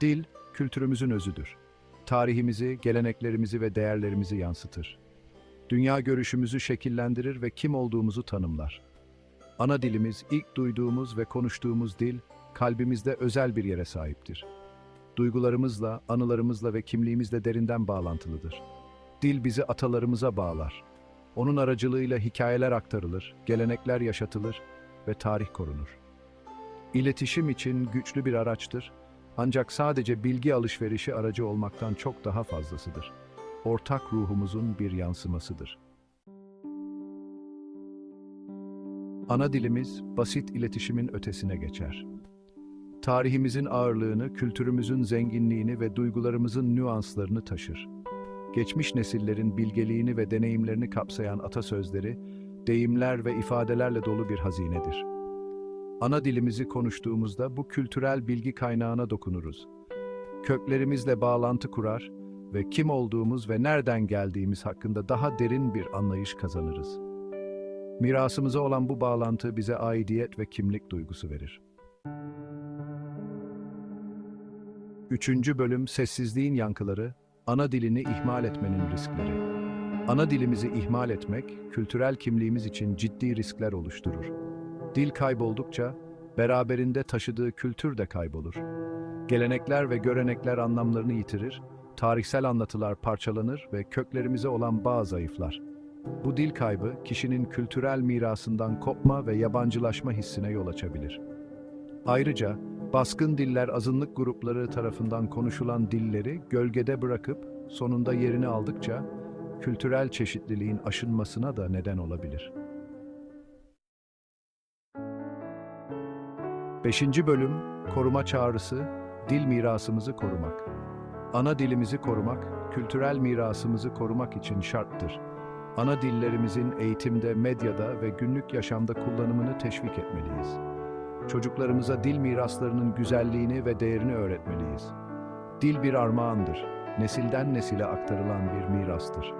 Dil, kültürümüzün özüdür. Tarihimizi, geleneklerimizi ve değerlerimizi yansıtır. Dünya görüşümüzü şekillendirir ve kim olduğumuzu tanımlar. Ana dilimiz, ilk duyduğumuz ve konuştuğumuz dil, kalbimizde özel bir yere sahiptir. Duygularımızla, anılarımızla ve kimliğimizle derinden bağlantılıdır. Dil bizi atalarımıza bağlar. Onun aracılığıyla hikayeler aktarılır, gelenekler yaşatılır ve tarih korunur. İletişim için güçlü bir araçtır ancak sadece bilgi alışverişi aracı olmaktan çok daha fazlasıdır. Ortak ruhumuzun bir yansımasıdır. Ana dilimiz basit iletişimin ötesine geçer. Tarihimizin ağırlığını, kültürümüzün zenginliğini ve duygularımızın nüanslarını taşır. Geçmiş nesillerin bilgeliğini ve deneyimlerini kapsayan atasözleri, deyimler ve ifadelerle dolu bir hazinedir. Ana dilimizi konuştuğumuzda bu kültürel bilgi kaynağına dokunuruz. Köklerimizle bağlantı kurar ve kim olduğumuz ve nereden geldiğimiz hakkında daha derin bir anlayış kazanırız. Mirasımıza olan bu bağlantı bize aidiyet ve kimlik duygusu verir. Üçüncü bölüm Sessizliğin Yankıları, Ana dilini ihmal etmenin riskleri. Ana dilimizi ihmal etmek, kültürel kimliğimiz için ciddi riskler oluşturur. Dil kayboldukça, beraberinde taşıdığı kültür de kaybolur. Gelenekler ve görenekler anlamlarını yitirir, tarihsel anlatılar parçalanır ve köklerimize olan bağ zayıflar. Bu dil kaybı, kişinin kültürel mirasından kopma ve yabancılaşma hissine yol açabilir. Ayrıca, baskın diller azınlık grupları tarafından konuşulan dilleri gölgede bırakıp sonunda yerini aldıkça, kültürel çeşitliliğin aşınmasına da neden olabilir. 5. Bölüm Koruma Çağrısı Dil mirasımızı korumak. Ana dilimizi korumak, kültürel mirasımızı korumak için şarttır. Ana dillerimizin eğitimde, medyada ve günlük yaşamda kullanımını teşvik etmeliyiz. Çocuklarımıza dil miraslarının güzelliğini ve değerini öğretmeliyiz. Dil bir armağandır, nesilden nesile aktarılan bir mirastır.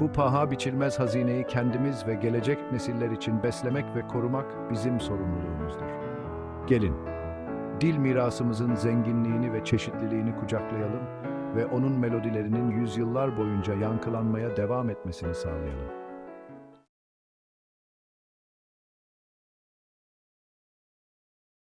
Bu paha biçilmez hazineyi kendimiz ve gelecek nesiller için beslemek ve korumak bizim sorumluluğumuzdur. Gelin, dil mirasımızın zenginliğini ve çeşitliliğini kucaklayalım ve onun melodilerinin yüzyıllar boyunca yankılanmaya devam etmesini sağlayalım.